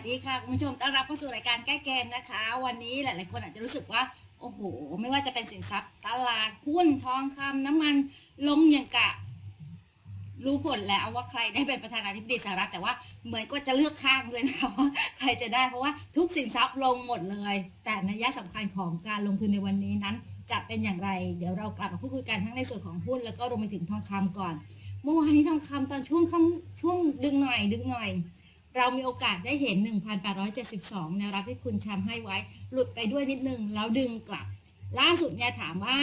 วัสดีค่ะคุณผู้ชมต้อนรับเข้าสู่รายการแก้เกมนะคะ วันนี้หลาย ๆ คนอาจจะรู้สึกว่าโอ้โห ไม่ว่าจะเป็นสินทรัพย์ตลาดหุ้นทองคำน้ำมันลงอย่างกะ รู้ผลแล้วว่าใครได้เป็นประธานาธิบดีสหรัฐแต่ว่าเหมือนก็จะเลือกข้างด้วยนะคะว่าใครจะได้เพราะว่าทุกสินทรัพย์ลงหมดเลย แต่นัยสำคัญของการลงทุนในวันนี้นั้น จะเป็นอย่างไร เดี๋ยวเรากลับมาพูดคุยกันทั้งในส่วนของหุ้นแล้วก็รวมไปถึงทองคำก่อนเมื่อวานนี้ทองคำตอนช่วงค่ำช่วงดึงหน่อยดึงหน่อย เรามีโอกาสได้เห็น 1,872 แนวรับที่คุณแชมป์ให้ไว้ หลุดไปด้วยนิดนึง แล้วดึงกลับ ล่าสุดเนี่ยถามว่า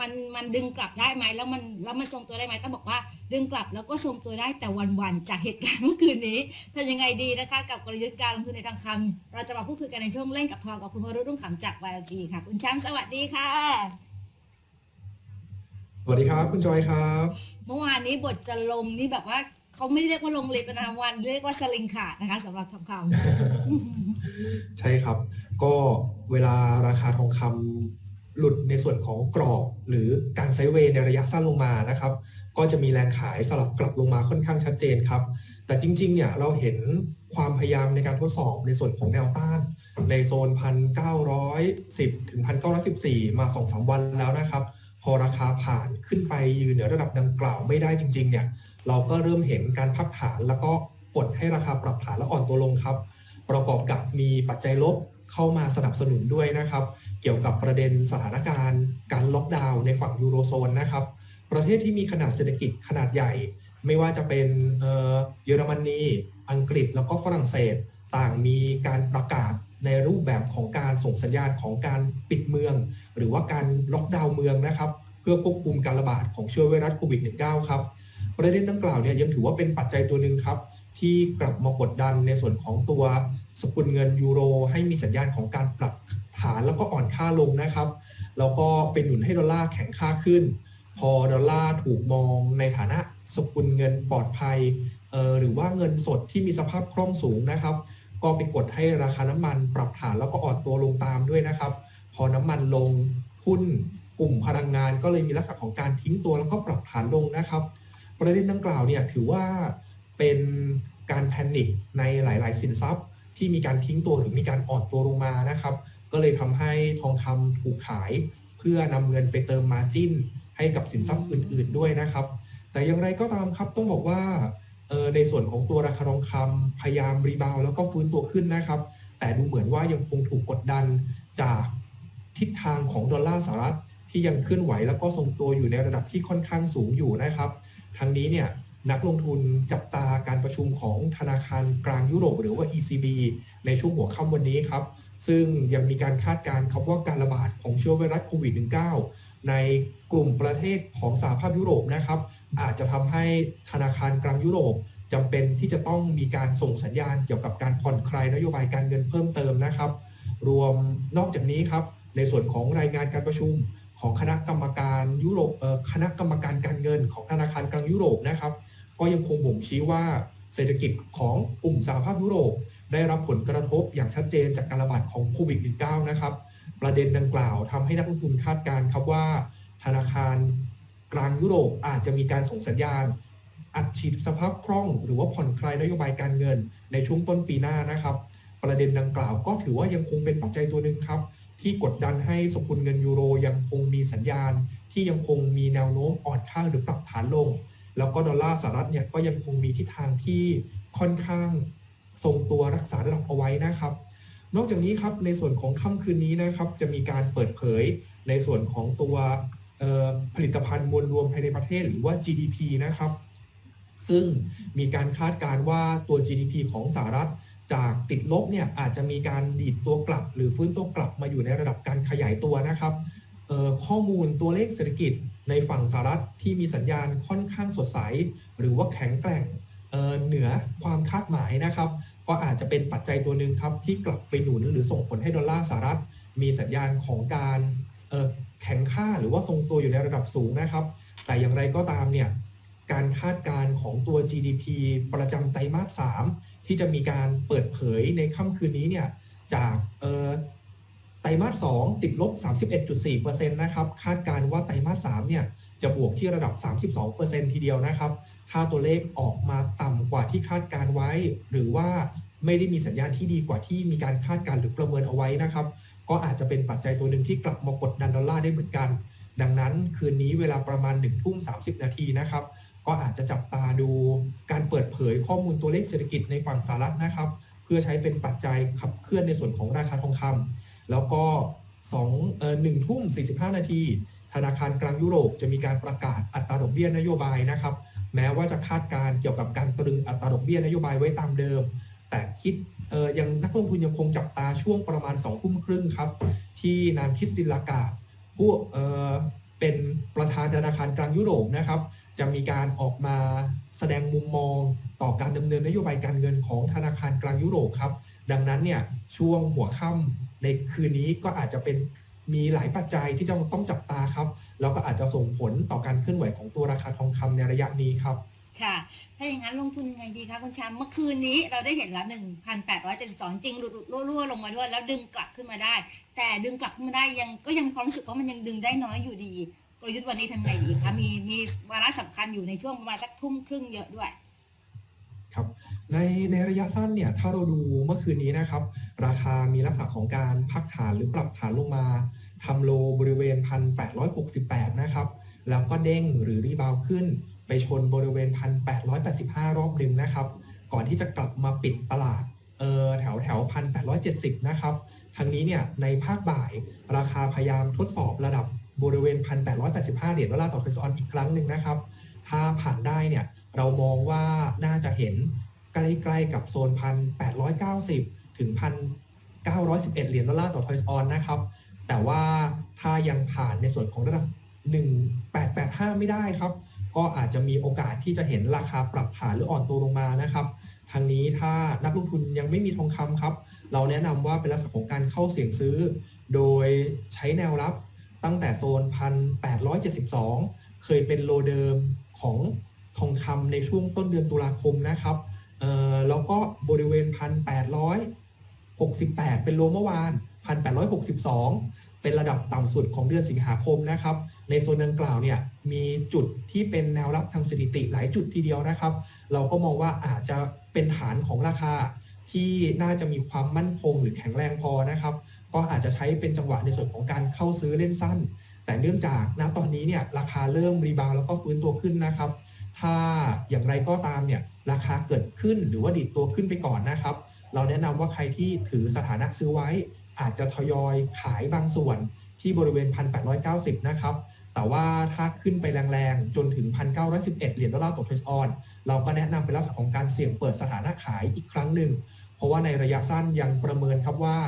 มันมันดึงกลับได้ไหมแล้วมันแล้วมันทรงตัวได้ไหมต้องบอกว่าดึงกลับแล้วก็ทรงตัวได้แต่วันๆจากเหตุการณ์เมื่อคืนนี้ทำยังไงดีนะคะ กับกลยุทธ์การลงทุนในทองคำเราจะมาพูดคุยกันในช่วงเล่นกับทองกับคุณวรุษรุ่งขำจากวายจีค่ะ คุณแชมป์สวัสดีค่ะ สวัสดีครับ คุณจอยครับ เมื่อวานนี้บทจะลงนี่แบบว่า เขาไม่เรียกว่าลงเลิฟต์นะคะวันเรียกว่าสลิงขาดนะคะสำหรับทองคำใช่ครับ ก็เวลาราคาทองคำหลุดในส่วนของกรอบ หรือการไซด์เวย์ในระยะสั้นลงมานะครับ ก็จะมีแรงขายสลับกลับลงมาค่อนข้างชัดเจนครับ แต่จริงๆเนี่ยเราเห็นความพยายามในการทดสอบในส่วนของแนวต้าน ในโซน 1,910 ถึง 1,914 มา 2-3 วันแล้วนะครับ พอราคาผ่านขึ้นไปยืนเหนือระดับดังกล่าวไม่ได้จริงๆเนี่ย เราก็เริ่มเห็นการพักฐานแล้วก็กดให้ราคาปรับฐานแล้วอ่อนตัวลงครับ ประกอบกับมีปัจจัยลบเข้ามาสนับสนุนด้วยนะครับ เกี่ยวกับประเด็นสถานการณ์ การล็อกดาวน์ในฝั่งยูโรโซนนะครับ ประเทศที่มีขนาดเศรษฐกิจขนาดใหญ่ ไม่ว่าจะเป็นเอ่อเยอรมนีอังกฤษแล้วก็ฝรั่งเศสต่างมีการประกาศในรูปแบบของการส่งสัญญาณของการปิดเมือง หรือว่าการล็อกดาวน์เมืองนะครับ เพื่อควบคุมการระบาดของเชื้อไวรัสโควิด -19 ครับ ประเด็นดังกล่าวเนี่ยยังถือว่าเป็นปัจจัยตัวหนึ่งครับ ที่กลับมากดดันในส่วนของตัวสกุลเงินยูโร ให้มีสัญญาณของการปรับฐานแล้วก็อ่อนค่าลงนะครับแล้วก็เป็นหนุนให้ดอลลาร์แข็งค่าขึ้น พอดอลลาร์ถูกมองในฐานะสกุลเงินปลอดภัยหรือว่าเงินสดที่มีสภาพคล่องสูงนะครับ ก็ไปกดให้ราคาน้ำมันปรับฐานแล้วก็อ่อนตัวลงตามด้วยนะครับ พอน้ำมันลงหุ้นกลุ่มพลังงานก็เลยมีลักษณะของการทิ้งตัวแล้วก็ปรับฐานลงนะครับ ประเด็นดังกล่าวเนี่ยถือว่าเป็นการแพนิคในหลาย ๆ สินทรัพย์ ที่มีการทิ้งตัวหรือมีการอ่อนตัวลงมานะครับ ก็เลยทำให้ทองคำถูกขาย เพื่อนำเงินไปเติมมาจิ้น ให้กับสินทรัพย์อื่น ๆ ด้วยนะครับ แต่อย่างไรก็ตามครับต้องบอกว่าในส่วนของตัวราคาทองคำพยายามรีบาวแล้วก็ฟื้นตัวขึ้นนะครับ แต่ดูเหมือนว่ายังคงถูกกดดันจากทิศทางของดอลลาร์สหรัฐที่ยังเคลื่อนไหวแล้วก็ทรงตัวอยู่ในระดับที่ค่อนข้างสูงอยู่นะครับ ทางนี้เนี่ยนักลงทุนจับตาการประชุมของธนาคารกลางยุโรปหรือว่า ECB ในช่วงหัวค่ำวันนี้ครับ ซึ่งยังมีการคาดการณ์ครับว่าการระบาดของเชื้อไวรัสโควิด -19 ในกลุ่มประเทศของสหภาพยุโรปนะครับ อาจจะทำให้ธนาคารกลางยุโรปจำเป็นที่จะต้องมีการส่งสัญญาณเกี่ยวกับการผ่อนคลายนโยบายการเงินเพิ่มเติมนะครับ รวมนอกจากนี้ครับในส่วนของรายงานการประชุม ของคณะกรรมการยุโรปคณะกรรมการการเงินของธนาคารกลางยุโรปนะครับ ก็ยังคงบ่งชี้ว่าเศรษฐกิจของกลุ่มสหภาพยุโรป ได้รับผลกระทบอย่างชัดเจนจากการระบาดของโควิด -19 นะครับ ประเด็นดังกล่าวทำให้นักลงทุนคาดการณ์ครับว่า ธนาคารกลางยุโรปอาจจะมีการส่งสัญญาณ อัดฉีดสภาพคล่อง หรือว่าผ่อนคลายนโยบายการเงินในช่วงต้นปีหน้านะครับ ประเด็นดังกล่าวก็ถือว่ายังคงเป็นปัจจัยตัวหนึ่งครับ ที่กดดันให้สกุลเงินยูโรยังคงมีสัญญาณ ที่ยังคงมีแนวโน้มอ่อนค่าหรือปรับฐานลง แล้วก็ดอลลาร์สหรัฐเนี่ยก็ยังคงมีทิศทางที่ค่อนข้างทรงตัวรักษาระดับเอาไว้นะครับ นอกจากนี้ครับในส่วนของค่ำคืนนี้นะครับจะมีการเปิดเผยในส่วนของตัวผลิตภัณฑ์มวลรวมภายในประเทศหรือว่า GDP นะครับ ซึ่งมีการคาดการณ์ว่าตัว GDP ของสหรัฐจาก ติดลบเนี่ยอาจจะมีการดีดตัวกลับ หรือฟื้นตัวกลับมาอยู่ในระดับการขยายตัวนะครับข้อมูลตัวเลขเศรษฐกิจในฝั่งสหรัฐที่มีสัญญาณค่อนข้างสดใส หรือว่าแข็งแกร่งเเหนือความคาดหมายนะครับ ก็อาจจะเป็นปัจจัยตัวหนึ่งครับที่กลับไปหนุนหรือส่งผลให้ดอลลาร์สหรัฐ มีสัญญาณของการแข็งค่าหรือว่าทรงตัวอยู่ในระดับสูงนะครับ แต่อย่างไรก็ตามเนี่ยการคาดการณ์ของตัว GDP ประจำไตรมาส3 ที่จะมีการเปิดเผยในค่ำคืนนี้เนี่ยจากเอ่อไตรมาส2ติดลบ 31.4%นะครับคาดการว่าไตรมาส3เนี่ยจะบวกที่ระดับ 32%ทีเดียวนะครับ ถ้าตัวเลขออกมาต่ำกว่าที่คาดการไว้ หรือว่าไม่ได้มีสัญญาณที่ดีกว่าที่มีการคาดการหรือประเมินเอาไว้นะครับ ก็อาจจะเป็นปัจจัยตัวหนึ่งที่กลับมากดดันดอลลาร์ได้เหมือนกัน ดังนั้นคืนนี้เวลาประมาณ1ทุ่ม30 นาทีนะครับ ก็อาจจะจับตาดูการเปิดเผยข้อมูลตัวเลขเศรษฐกิจในฝั่งสหรัฐนะครับ เพื่อใช้เป็นปัจจัยขับเคลื่อนในส่วนของราคาทองคำแล้วก็2เอ่อ1ทุ่ม 45 นาที ธนาคารกลางยุโรปจะมีการประกาศอัตราดอกเบี้ยนโยบายนะครับ แม้ว่าจะคาดการเกี่ยวกับการตรึงอัตราดอกเบี้ยนโยบายไว้ตามเดิม แต่คิดเอ่อยังนักลงทุนยังคงจับตาช่วงประมาณ2ทุ่มครึ่งครับ ที่นางคริสตินลากาผู้เอ่อเป็นประธานธนาคารกลางยุโรปนะครับ จะมีการออกมาแสดงมุมมองต่อการดำเนินนโยบายการเงินของธนาคารกลางยุโรปครับ ดังนั้นเนี่ยช่วงหัวค่ำในคืนนี้ก็อาจจะเป็นมีหลายปัจจัยที่จะต้องจับตาครับแล้วก็อาจจะส่งผลต่อการเคลื่อนไหวของตัวราคาทองคำในระยะนี้ครับค่ะ ถ้าอย่างนั้นลงทุนยังไงดีคะคุณแชมเมื่อคืนนี้เราได้เห็นแล้ว 1,872 จริงหลุดรั่วๆลงมาด้วย แล้วดึงกลับขึ้นมาได้ แต่ดึงกลับขึ้นมาได้ยังก็ยังความรู้สึกว่ามันยังดึงได้น้อยอยู่ดี กลยุทธ์วันนี้ทำไงดีคะมีมีวาระสำคัญอยู่ในช่วงประมาณสักทุ่มครึ่งเยอะด้วย ครับในในระยะสั้นเนี่ยถ้าเราดูเมื่อคืนนี้นะครับ ราคามีลักษณะของการพักฐานหรือปรับฐานลงมาทำโลบริเวณ 1,868 นะครับ แล้วก็เด้งหรือรีบาวขึ้น ไปชนบริเวณ 1,885 รอบหนึ่งนะครับ ก่อนที่จะกลับมาปิดตลาดเออแถวแถว 1,870 นะครับทางนี้เนี่ยในภาคบ่ายราคาพยายามทดสอบระดับ บริเวณ 1,885 เหรียญดอลลาร์ต่อทรัสออนอีกครั้งหนึ่งนะครับ ถ้าผ่านได้เนี่ยเรามองว่าน่าจะเห็นใกล้ๆกับโซน 1,890 ถึง 1,911 เหรียญดอลลาร์ต่อทอยส์ออนนะครับ แต่ว่าถ้ายังผ่านในส่วนของระดับ 1885 ไม่ได้ครับ ก็อาจจะมีโอกาสที่จะเห็นราคาปรับฐานหรืออ่อนตัวลงมานะครับทางนี้ถ้านักลงทุนยังไม่มีทองคำครับ เราแนะนำว่าเป็นลักษณะของการเข้าเสี่ยงซื้อ โดยใช้แนวรับ ตั้งแต่โซน 1,872 เคยเป็นโลเดิมของทองคำในช่วงต้นเดือนตุลาคมนะครับแล้วก็บริเวณ 1,868 เป็นโลเมื่อวาน 1,862 เป็นระดับต่ำสุดของเดือนสิงหาคมนะครับ ในโซนดังกล่าวเนี่ยมีจุดที่เป็นแนวรับทางสถิติหลายจุดทีเดียวนะครับ เราก็มองว่าอาจจะเป็นฐานของราคาที่น่าจะมีความมั่นคงหรือแข็งแรงพอนะครับ ก็อาจจะใช้เป็นจังหวะในส่วนของการเข้าซื้อเล่นสั้น แต่เนื่องจากณตอนนี้เนี่ยราคาเริ่มรีบาวแล้วก็ฟื้นตัวขึ้นนะครับ ถ้าอย่างไรก็ตามเนี่ยราคาเกิดขึ้นหรือว่าดีดตัวขึ้นไปก่อนนะครับ เราแนะนำว่าใครที่ถือสถานะซื้อไว้ อาจจะทยอยขายบางส่วนที่บริเวณ 1,890 นะครับ แต่ว่าถ้าขึ้นไปแรงๆ จนถึง 1,911 เหรียญดอลลาร์ต่อเทสออน เราก็แนะนำเป็นลักษณะของการเสี่ยงเปิดสถานะขายอีกครั้งหนึ่ง เพราะว่าในระยะสั้นยังประเมินครับว่า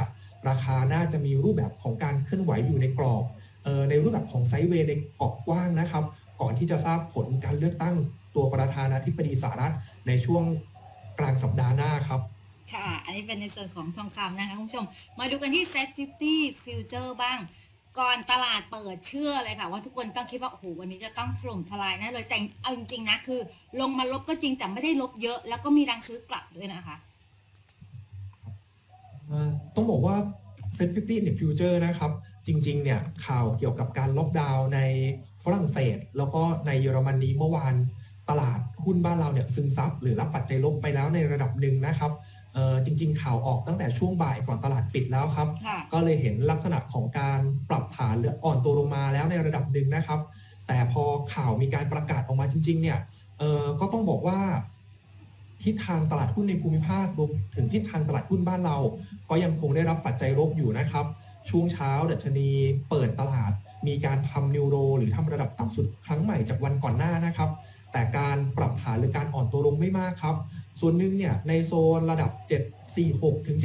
ราคาน่าจะมีรูปแบบของการเคลื่อนไหวอยู่ในกรอบออในรูปแบบของไซด์เวย์ในกรอบกว้างนะครับ ก่อนที่จะทราบผลการเลือกตั้งตัวประธานาธิบดีสหรัฐในช่วงกลางสัปดาห์หน้าครับค่ะ อันนี้เป็นในส่วนของทองคำนะคะคุณผู้ชม มาดูกันที่ Set 50 Future บ้าง ก่อนตลาดเปิดเชื่อเลยค่ะ ว่าทุกคนต้องคิดว่า โอ้โห วันนี้จะต้องถล่มทลายแนะเลยแต่เอาจริงๆนะ คือ ลงมาลบก็จริงแต่ไม่ได้ลบเยอะ แล้วก็มีแรงซื้อกลับด้วยนะคะ ต้องบอกว่า Set 50 in Future นะครับ จริงๆ เนี่ยข่าวเกี่ยวกับการล็อกดาวน์ในฝรั่งเศส แล้วก็ในเยอรมนีเมื่อวานตลาดหุ้นบ้านเราเนี่ยซึมซับหรือรับปัจจัยลบไปแล้วในระดับหนึ่งนะครับจริง ๆ ข่าวออกตั้งแต่ช่วงบ่ายก่อนตลาดปิดแล้วครับ ก็เลยเห็นลักษณะของการปรับฐานหรืออ่อนตัวลงมาแล้วในระดับหนึ่งนะครับ แต่พอข่าวมีการประกาศออกมาจริง ๆ เนี่ยก็ต้องบอกว่า ทิศทางตลาดหุ้นในภูมิภาครวมถึงทิศทางตลาดหุ้นบ้านเรา ก็ยังคงได้รับปัจจัยลบอยู่นะครับ ช่วงเช้าดัชนีเปิดตลาด มีการทำนิวโร หรือทำระดับต่ำสุดครั้งใหม่จากวันก่อนหน้านะครับ แต่การปรับฐานหรือการอ่อนตัวลงไม่มากครับ ส่วนหนึ่งเนี่ยในโซนระดับ 746 ถึง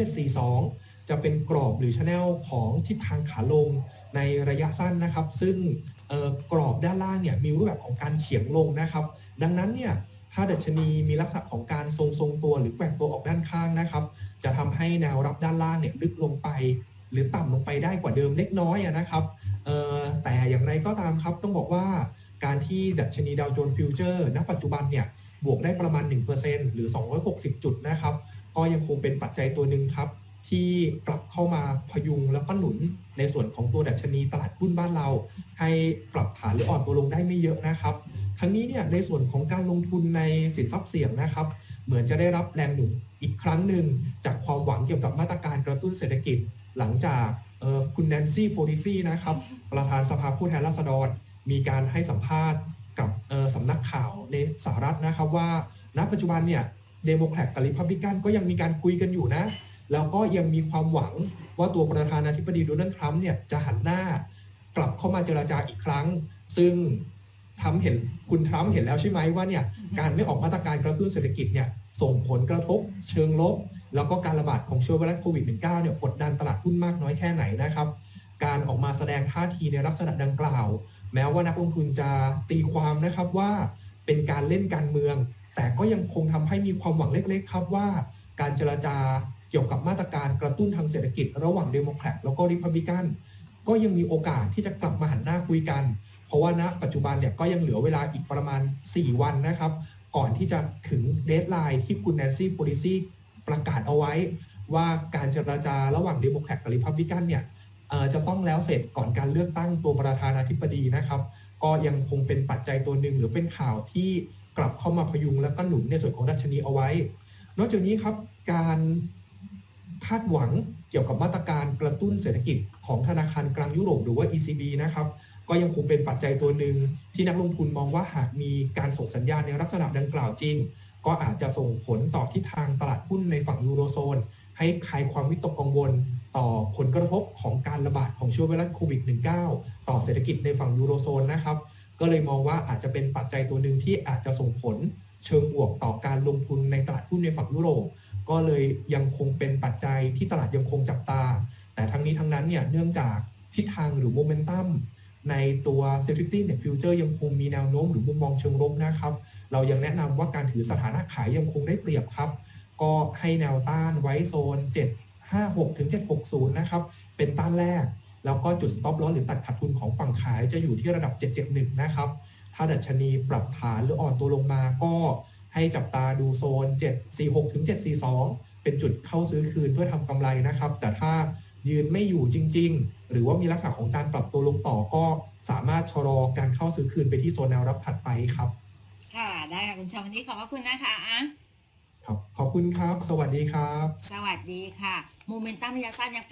742 จะเป็นกรอบหรือชแนลของทิศทางขาลงในระยะสั้นนะครับ ซึ่งเออกรอบด้านล่างเนี่ยมีรูปแบบของการเฉียงลงนะครับ ดังนั้นเนี่ย ถ้าดัชนีมีลักษณะของการทรงทรงตัวหรือแกว่งตัวออกด้านข้างนะครับ จะทำให้แนวรับด้านล่างเนี่ยลึกลงไป หรือต่ำลงไปได้กว่าเดิมเล็กน้อยนะครับเอ่อแต่อย่างไรก็ตามครับต้องบอกว่าการที่ดัชนีดาวโจนส์ฟิวเจอร์ณปัจจุบันเนี่ยบวกได้ประมาณ 1%หรือ 260 จุดนะครับ ก็ยังคงเป็นปัจจัยตัวหนึ่งครับ ที่กลับเข้ามาพยุงแล้วก็หนุนในส่วนของตัวดัชนีตลาดหุ้นบ้านเรา ให้ปรับฐานหรืออ่อนตัวลงได้ไม่เยอะนะครับ ทั้งนี้เนี่ยในส่วนของการลงทุนในสินทรัพย์เสี่ยงนะครับ เหมือนจะได้รับแรงหนุนอีกครั้งหนึ่งจากความหวังเกี่ยวกับมาตรการกระตุ้นเศรษฐกิจ หลังจากคุณแนนซี่โพลิซี่นะครับ ประธานสภาผู้แทนราษฎร มีการให้สัมภาษณ์กับสำนักข่าวในสหรัฐนะครับว่า ณ ปัจจุบันเนี่ยเดโมแครตกับริพับลิกันก็ยังมีการคุยกันอยู่นะ แล้วก็ยังมีความหวังว่าตัวประธานาธิบดีโดนัลด์ทรัมป์เนี่ยจะหันหน้ากลับเข้ามาเจราจาอีกครั้ง ซึ่ง ทำเห็นคุณทรัมป์เห็นแล้วใช่ไหมว่าเนี่ยการไม่ออกมาตรการกระตุ้นเศรษฐกิจเนี่ยส่งผลกระทบเชิงลบ แล้วก็การระบาดของเชื้อไวรัสโควิด -19 เนี่ยกดดันตลาดหุ้นมากน้อยแค่ไหนนะครับ การออกมาแสดงท่าทีในลักษณะดังกล่าว แม้ว่านักลงทุนจะตีความนะครับว่าเป็นการเล่นการเมือง แต่ก็ยังคงทำให้มีความหวังเล็กๆ ครับว่า การเจรจาเกี่ยวกับมาตรการกระตุ้นทางเศรษฐกิจ ระหว่างเดโมแครตแล้วก็ริพับลิกันก็ยังมีโอกาสที่จะกลับมาหันหน้าคุยกันเพ ราะว่าณปัจจุบันเนี่ยก็ยังเหลือเวลาอีกประมาณ 4 วันนะครับ ก่อนที่จะถึงเดทไลน์ที่คุณแนนซี่โพลิซีประกาศเอาไว้ ว่าการเจรจาระหว่างเดโมแครตกับริพับลิกันเนี่ยจะต้องแล้วเสร็จก่อนการเลือกตั้งตัวประธานาธิบดีนะครับ ก็ยังคงเป็นปัจจัยตัวหนึ่งหรือเป็นข่าวที่กลับเข้ามาพยุงและก็หนุนในส่วนของดัชนีเอาไว้ นอกจากนี้ครับการคาดหวัง กี่ยวกับมาตรการกระตุ้นเศรษฐกิจของธนาคารกลางยุโรปหรือว่า ECB นะครับก็ยังคงเป็นปัจจัยตัวหนึ่งที่นักลงทุนมองว่าหากมีการส่งสัญญาณในลักษณะดังกล่าวจริง ก็อาจจะส่งผลต่อทิศทางตลาดหุ้นในฝั่งยูโรโซน ให้คลายความวิตกกังวล ต่อผลกระทบของการระบาดของเชื้อไวรัสโควิด -19 ต่อเศรษฐกิจในฝั่งยูโรโซนนะครับก็เลยมองว่าอาจจะเป็นปัจจัยตัวหนึ่งที่อาจจะส่งผลเชิงบวกต่อการลงทุนในตลาดหุ้นในฝั่งยุโรป ก็เลยยังคงเป็นปัจจัยที่ตลาดยังคงจับตา แต่ทั้งนี้ทั้งนั้นเนี่ยเนื่องจากทิศทางหรือโมเมนตัมในตัว Safety Net Future ยังคงมีแนวโน้มหรือมุมมองเชิงลบนะครับ เรายังแนะนำว่าการถือสถานะขายยังคงได้เปรียบครับ ก็ให้แนวต้านไว้โซน 756ถึง760 นะครับ เป็นต้านแรก แล้วก็จุด stop loss หรือตัดขาดทุนของฝั่งขายจะอยู่ที่ระดับ 771 นะครับ ถ้าดัชนีปรับฐานหรืออ่อนตัวลงมาก็ ให้จับตาดูโซน 746ถึง742 เป็นจุดเข้าซื้อคืนเพื่อทำกำไรนะครับ แต่ถ้ายืนไม่อยู่จริง ๆ หรือว่ามีลักษณะของการปรับตัวลงต่อก็สามารถชะลอการเข้าซื้อคืนไปที่โซนแนวรับถัดไปครับ ค่ะ ได้ค่ะคุณชาววันนี้ขอบพระคุณนะคะครับขอบคุณครับ สวัสดีครับ สวัสดีค่ะโมเมนตัมระยะสั้นยัง